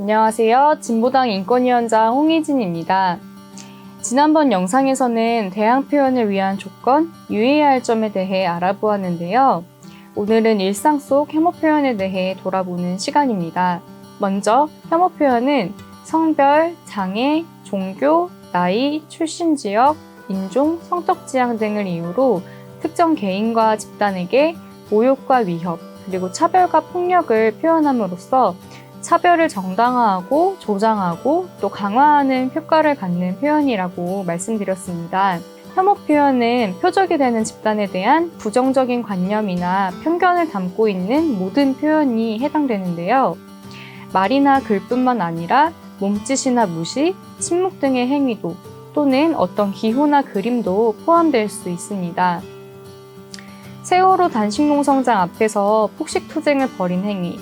안녕하세요. 진보당 인권위원장 홍희진입니다. 지난번 영상에서는 대항 표현을 위한 조건, 유의해야 할 점에 대해 알아보았는데요. 오늘은 일상 속 혐오 표현에 대해 돌아보는 시간입니다. 먼저 혐오 표현은 성별, 장애, 종교, 나이, 출신 지역, 인종, 성적 지향 등을 이유로 특정 개인과 집단에게 모욕과 위협, 그리고 차별과 폭력을 표현함으로써 차별을 정당화하고 조장하고 또 강화하는 효과를 갖는 표현이라고 말씀드렸습니다. 혐오 표현은 표적이 되는 집단에 대한 부정적인 관념이나 편견을 담고 있는 모든 표현이 해당되는데요. 말이나 글뿐만 아니라 몸짓이나 무시, 침묵 등의 행위도 또는 어떤 기호나 그림도 포함될 수 있습니다. 세월호 단식농성장 앞에서 폭식투쟁을 벌인 행위,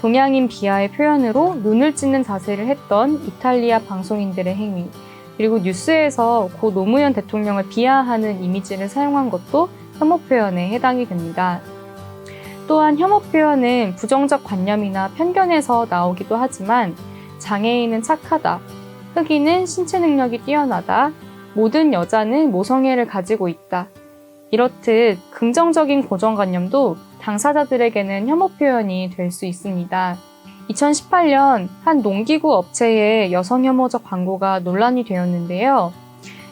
동양인 비하의 표현으로 눈을 찢는 자세를 했던 이탈리아 방송인들의 행위, 그리고 뉴스에서 고 노무현 대통령을 비하하는 이미지를 사용한 것도 혐오 표현에 해당이 됩니다. 또한 혐오 표현은 부정적 관념이나 편견에서 나오기도 하지만 장애인은 착하다, 흑인은 신체 능력이 뛰어나다, 모든 여자는 모성애를 가지고 있다. 이렇듯 긍정적인 고정관념도 당사자들에게는 혐오 표현이 될 수 있습니다. 2018년 한 농기구 업체의 여성 혐오적 광고가 논란이 되었는데요.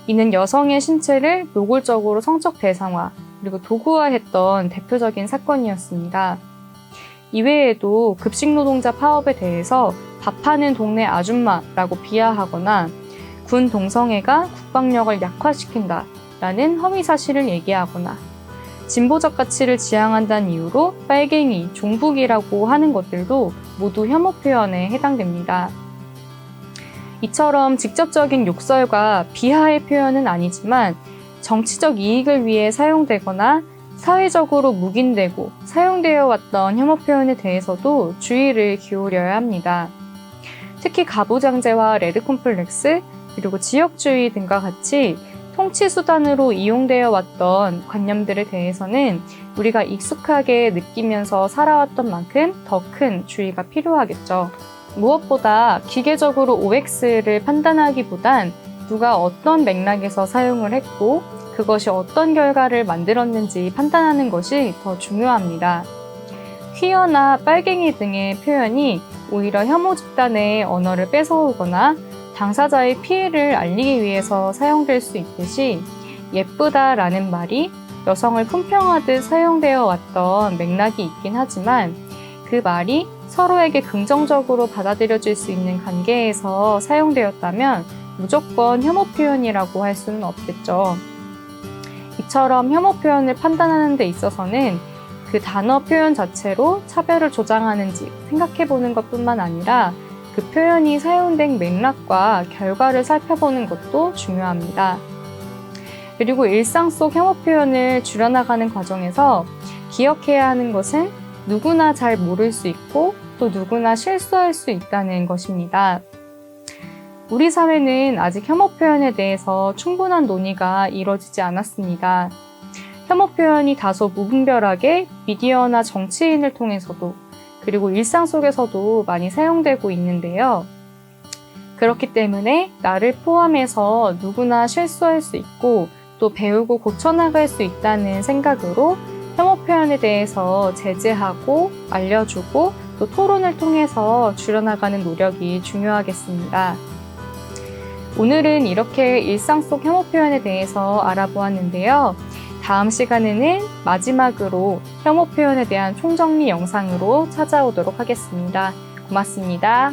이는 여성의 신체를 노골적으로 성적 대상화, 그리고 도구화했던 대표적인 사건이었습니다. 이외에도 급식 노동자 파업에 대해서 밥하는 동네 아줌마라고 비하하거나 군 동성애가 국방력을 약화시킨다 라는 허위 사실을 얘기하거나 진보적 가치를 지향한다는 이유로 빨갱이, 종북이라고 하는 것들도 모두 혐오 표현에 해당됩니다. 이처럼 직접적인 욕설과 비하의 표현은 아니지만 정치적 이익을 위해 사용되거나 사회적으로 묵인되고 사용되어 왔던 혐오 표현에 대해서도 주의를 기울여야 합니다. 특히 가부장제와 레드 콤플렉스, 그리고 지역주의 등과 같이 통치 수단으로 이용되어 왔던 관념들에 대해서는 우리가 익숙하게 느끼면서 살아왔던 만큼 더 큰 주의가 필요하겠죠. 무엇보다 기계적으로 OX를 판단하기보단 누가 어떤 맥락에서 사용을 했고 그것이 어떤 결과를 만들었는지 판단하는 것이 더 중요합니다. 퀴어나 빨갱이 등의 표현이 오히려 혐오 집단의 언어를 뺏어오거나 당사자의 피해를 알리기 위해서 사용될 수 있듯이 예쁘다 라는 말이 여성을 품평하듯 사용되어 왔던 맥락이 있긴 하지만 그 말이 서로에게 긍정적으로 받아들여질 수 있는 관계에서 사용되었다면 무조건 혐오 표현이라고 할 수는 없겠죠. 이처럼 혐오 표현을 판단하는 데 있어서는 그 단어 표현 자체로 차별을 조장하는지 생각해 보는 것 뿐만 아니라 그 표현이 사용된 맥락과 결과를 살펴보는 것도 중요합니다. 그리고 일상 속 혐오 표현을 줄여나가는 과정에서 기억해야 하는 것은 누구나 잘 모를 수 있고 또 누구나 실수할 수 있다는 것입니다. 우리 사회는 아직 혐오 표현에 대해서 충분한 논의가 이루어지지 않았습니다. 혐오 표현이 다소 무분별하게 미디어나 정치인을 통해서도 그리고 일상 속에서도 많이 사용되고 있는데요. 그렇기 때문에 나를 포함해서 누구나 실수할 수 있고 또 배우고 고쳐나갈 수 있다는 생각으로 혐오 표현에 대해서 제재하고 알려주고 또 토론을 통해서 줄여나가는 노력이 중요하겠습니다. 오늘은 이렇게 일상 속 혐오 표현에 대해서 알아보았는데요. 다음 시간에는 마지막으로 혐오 표현에 대한 총정리 영상으로 찾아오도록 하겠습니다. 고맙습니다.